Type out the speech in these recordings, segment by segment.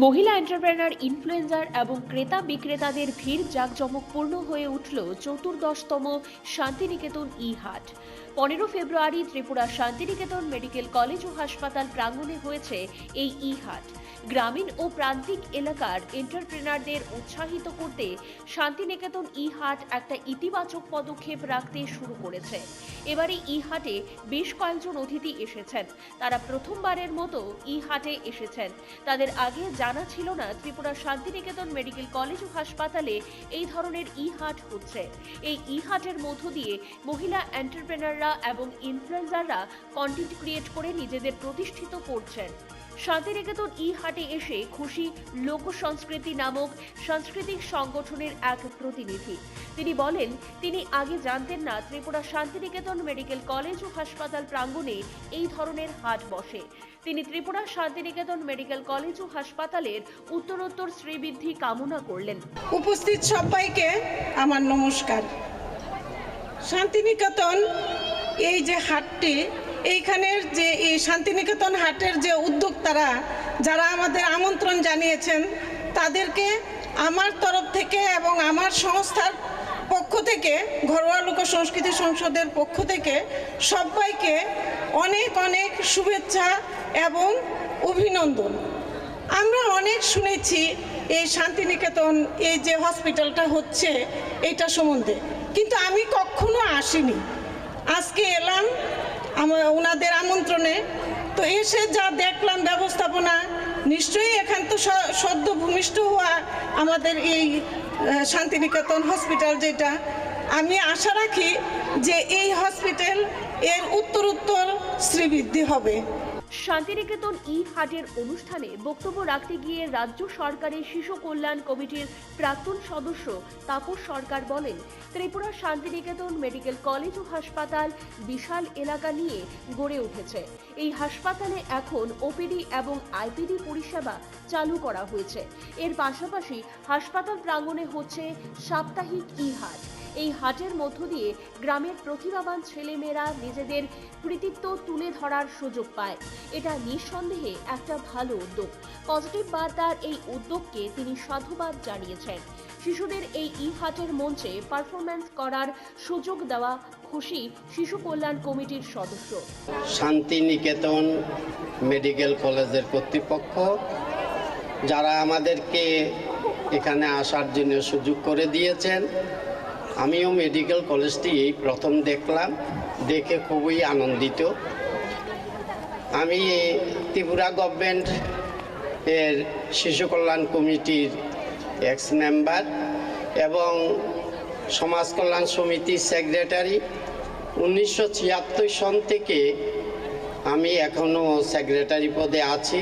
মহিলা এন্টারপ্রেনার ইনফ্লুয়েঞ্জার এবং ক্রেতা বিক্রেতাদের ভিড় জাঁকজমকপূর্ণ হয়ে উঠল চতুর্দশতম শান্তিনিকেতন ই হাট। পনেরো ফেব্রুয়ারি ত্রিপুরা শান্তিনিকেতন মেডিকেল কলেজ ও হাসপাতাল প্রাঙ্গণে হয়েছে এই ই হাট। গ্রামীণ ও প্রান্তিক এলাকার এন্টারপ্রেনারদের উৎসাহিত করতে শান্তিনিকেতন ই হাট একটা ইতিবাচক পদক্ষেপ রাখতে শুরু করেছে। এবারে ই হাটে বেশ কয়েকজন অতিথি এসেছেন। তারা প্রথমবারের মতো ই হাটে এসেছেন। তাদের আগে জানা ছিল না ত্রিপুরা শান্তিনিকেতন মেডিকেল কলেজ ও হাসপাতালে এই ধরনের ই হাট হচ্ছে। এই ই হাটের মধ্য দিয়ে মহিলা এন্টারপ্রেনাররা এবং ইনফ্লুয়েন্সাররা কন্টেন্ট ক্রিয়েট করে নিজেদের প্রতিষ্ঠিত করছেন। শান্তিনিকেতন ই হাটে এসে খুশি লোক সংস্কৃতি নামক সাংস্কৃতিক সংগঠনের এক প্রতিনিধি। তিনি বলেন, তিনি আগে জানতেন না ত্রিপুরা শান্তিনিকেতন মেডিকেল কলেজ ও হাসপাতাল প্রাঙ্গণে এই ধরনের হাট বসে। তিনি ত্রিপুরা শান্তিনিকেতন মেডিকেল কলেজ ও হাসপাতালের উত্তরোত্তর শ্রীবৃদ্ধি কামনা করলেন। উপস্থিত সবাইকে আমার নমস্কার। শান্তিনিকেতন এই যে হাটটি এইখানের যে এই শান্তিনিকেতন হাটের যে উদ্যোক্তারা, যারা আমাদের আমন্ত্রণ জানিয়েছেন, তাদেরকে আমার তরফ থেকে এবং আমার সংস্থার পক্ষ থেকে, ঘরোয়া লোক সংস্কৃতি সংসদের পক্ষ থেকে সবাইকে অনেক অনেক শুভেচ্ছা এবং অভিনন্দন। আমরা অনেক শুনেছি এই শান্তিনিকেতন, এই যে হসপিটালটা হচ্ছে এটা সম্বন্ধে, কিন্তু আমি কখনো আসিনি। আজকে এলাম ওনাদের আমন্ত্রণে। তো এসে যা দেখলাম ব্যবস্থাপনা, নিশ্চয়ই এখান তো সদ্য ভূমিষ্ঠ হওয়া আমাদের এই শান্তিনিকেতন হসপিটাল যেটা। আমি আশা রাখি যে এই হসপিটাল এর উত্তর উত্তর শ্রীবৃদ্ধি হবে। শান্তিনিকেতন ই হাটের অনুষ্ঠানে বক্তব্য রাখতে গিয়ে রাজ্য সরকারের শিশু কল্যাণ কমিটির প্রাক্তন সদস্য তাপস সরকার বলেন, ত্রিপুরা শান্তিনিকেতন মেডিকেল কলেজ ও হাসপাতাল বিশাল এলাকা নিয়ে গড়ে উঠেছে। এই হাসপাতালে এখন ওপিডি এবং আইপিডি পরিষেবা চালু করা হয়েছে। এর পাশাপাশি হাসপাতাল প্রাঙ্গণে হচ্ছে সাপ্তাহিক ই হাট এই হাটের মধ্য দিয়ে গ্রামের প্রতিভাবান ছেলেমেয়েরা নিজেদের কৃতিত্ব তুলে ধরার সুযোগ পায়। এটা নিঃসন্দেহে একটা ভালো উদ্যোগ। পজিটিভ বার্তার এই উদ্যোগকে তিনি সাধুবাদ জানিয়েছেন। শিশুদের এই ই হাটের মঞ্চে পারফরম্যান্স করার সুযোগ দেওয়া খুশি শিশু কল্যাণ কমিটির সদস্য। শান্তিনিকেতন মেডিকেল কলেজের কর্তৃপক্ষ, যারা আমাদেরকে এখানে আসার জন্য সুযোগ করে দিয়েছেন। আমিও মেডিকেল কলেজটি এই প্রথম দেখলাম, দেখে খুবই আনন্দিত। আমি ত্রিপুরা গভর্নমেন্ট এর শিশু কল্যাণ কমিটির এক্স মেম্বার এবং সমাজ কল্যাণ সমিতির সেক্রেটারি উনিশশো ছিয়াত্তর সন থেকে আমি এখনও সেক্রেটারি পদে আছি।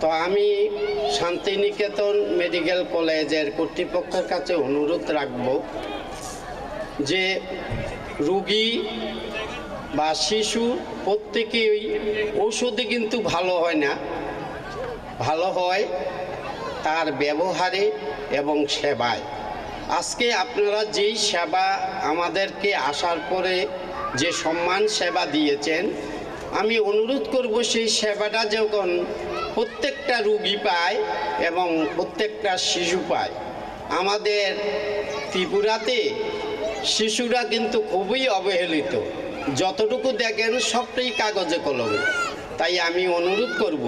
তো আমি শান্তিনিকেতন মেডিকেল কলেজের কর্তৃপক্ষের কাছে অনুরোধ রাখব যে রুগী বা শিশু প্রত্যেকেই ঔষধে কিন্তু ভালো হয় না। ভালো হয় তার ব্যবহারে এবং সেবায়। আজকে আপনারা যেই সেবা আমাদেরকে আসার পরে যে সম্মান সেবা দিয়েছেন, আমি অনুরোধ করব সেই সেবাটা যখন প্রত্যেকটা রুগী পায় এবং প্রত্যেকটা শিশু পায়। আমাদের ত্রিপুরাতে শিশুরা কিন্তু খুবই অবহেলিত। যতটুকু দেখেন সবটাই কাগজে কলমে। তাই আমি অনুরোধ করব,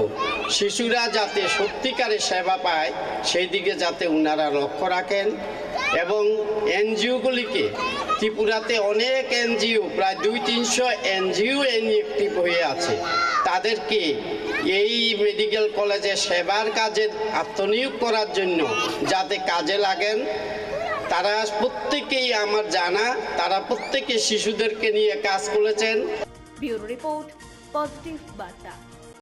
শিশুরা যাতে সত্যিকারের সেবা পায়, সেই দিকে যাতে ওনারা লক্ষ্য রাখেন। এবং এনজিওগুলিকে ত্রিপুরাতে অনেক এনজিও, প্রায় দুই তিনশো এনজিও অ্যাক্টিভ হয়ে আছে। তাদেরকে এই মেডিকেল কলেজে সেবার কাজে আত্মনিয়োগ করার জন্য যাতে কাজে লাগেন, তারা প্রত্যেকেই আমার জানা, তারা প্রত্যেকে শিশুদেরকে নিয়ে কাজ করেছেন। ব্যুরো রিপোর্ট, পজিটিভ বার্তা।